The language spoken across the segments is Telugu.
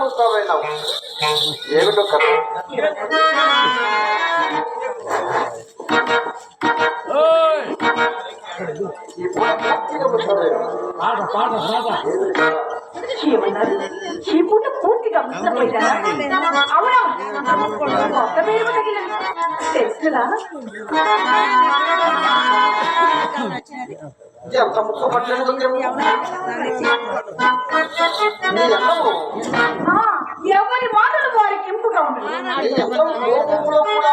ముస్తాబైనావు ఏమిటో కథ? పాట పాట పాట ఏమన్నారు ఈ పూట పూర్తిగా అవునా కొత్త పేరు తెలుసులా ఎంత ఎవరి మాటలు వారికి ఇంపుగా ఉంటుంది కూడా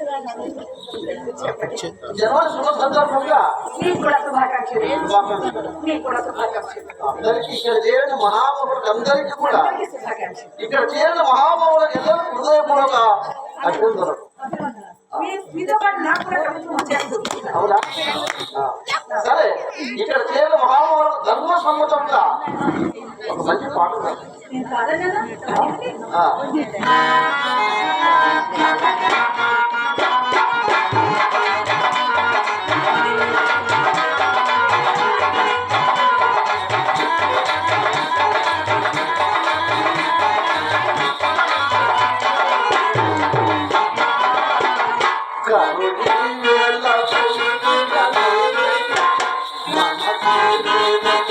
అందరికీ ఇక్కడ చేరిన మహామహులకు అందరికీ కూడా అందరికీ శుభాకాంక్షలు ఇక్కడ చేరిన మహామహులకు అందరూ హృదయపూర్వక అభ్యంతరం మీ- మీతో పాటు నాకు కూడా కలుపు వచ్చేస్తుంది అవునా ఆ. సరే ఇక్కడ చేరిన మహామహులకు ధర్మ సమ్మతంగా ఒక మంచి పాట కరుణీయులకు మన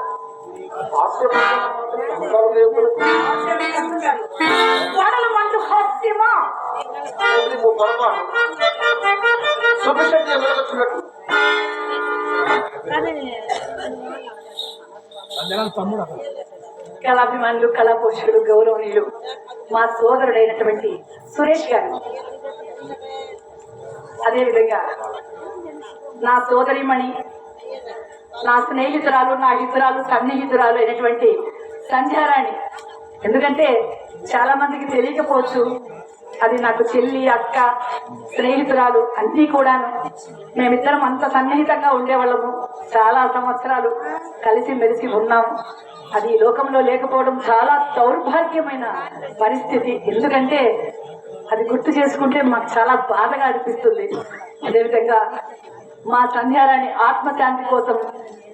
హాస్యమా కళాభిమానులు కళా పోషకులు గౌరవనీయులు మా సోదరుడైనటువంటి సురేష్ గారు. అదేవిధంగా నా సోదరిమణి నా స్నేహితురాలు నా హితురాలు సన్నిహితురాలు అయినటువంటి సంధ్యారాణి. ఎందుకంటే చాలా మందికి తెలియకపోవచ్చు అది నాకు చెల్లి అక్క స్నేహితురాలు అన్నీ కూడాను. మేమిద్దరం అంత సన్నిహితంగా ఉండేవాళ్ళము. చాలా సంవత్సరాలు కలిసి మెలిసి ఉన్నాము అది ఈ లోకంలో లేకపోవడం చాలా దౌర్భాగ్యమైన పరిస్థితి. ఎందుకంటే అది గుర్తు చేసుకుంటే మాకు చాలా బాధగా అనిపిస్తుంది. అదేవిధంగా మా సంధ్యారాణి ఆత్మశాంతి కోసం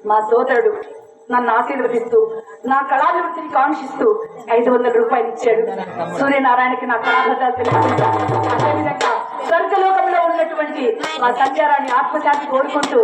మా సోదరుడు నన్ను ఆశీర్వదిస్తూ నా కళాభివృద్ధిని కాంక్షిస్తూ ఐదు వందల రూపాయలు ఇచ్చాడు. సూర్యనారాయణకి నా కళాభద్రాలు తెలియజేశాను అదేవిధంగా స్వర్గలోకంలో ఉన్నటువంటి మా సంధ్యారాణి ఆత్మశాంతి కోరుకుంటూ